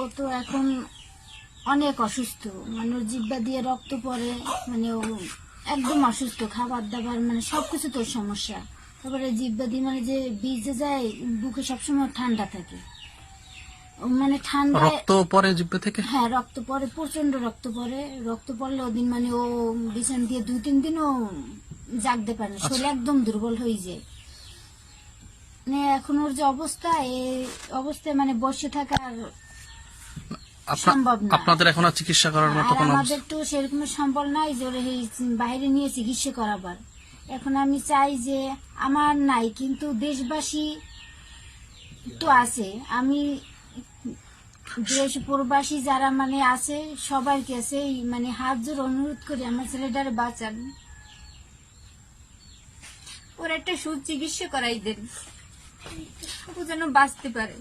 ও তো এখন অনেক অসুস্থ। মানে ওর জিব্বা দিয়ে রক্ত পড়ে মানে ও একদম অসুস্থ খাবার দাবার মানে সবকিছু তোর সমস্যা। তারপরে জিব্বা দিয়ে মানে যে ভিজে যায় বুকে সবসময় ঠান্ডা থাকে। মানে ঠান্ডা রক্ত পরে জিব্বে থেকে? হ্যাঁ রক্ত পড়ে প্রচণ্ড রক্ত পড়ে। রক্ত পড়লে ওদিন মানে ও বিছান দিয়ে দুই তিন দিনও জাগতে পারে না শরীর একদম দুর্বল হয়ে যায়। মানে এখন ওর যে অবস্থা এই অবস্থায় মানে বসে থাকার সম্ভব না। আপনাদের এখন আর চিকিৎসা করার মতো কোনো আমাদের তো সেরকম সম্বল নাই যে বাইরে নিয়ে চিকিৎসা করাবার। এখন আমি চাই যে আমার নাই কিন্তু দেশবাসী তো আছে। আমি দেশ প্রবাসী যারা মানে আছে সবার কাছে মানে হাত জোর অনুরোধ করি আমার ছেলেটার বাঁচান। ওর একটা সুচিকিৎসা করাই দেন। ও যেন বাঁচতে পারে।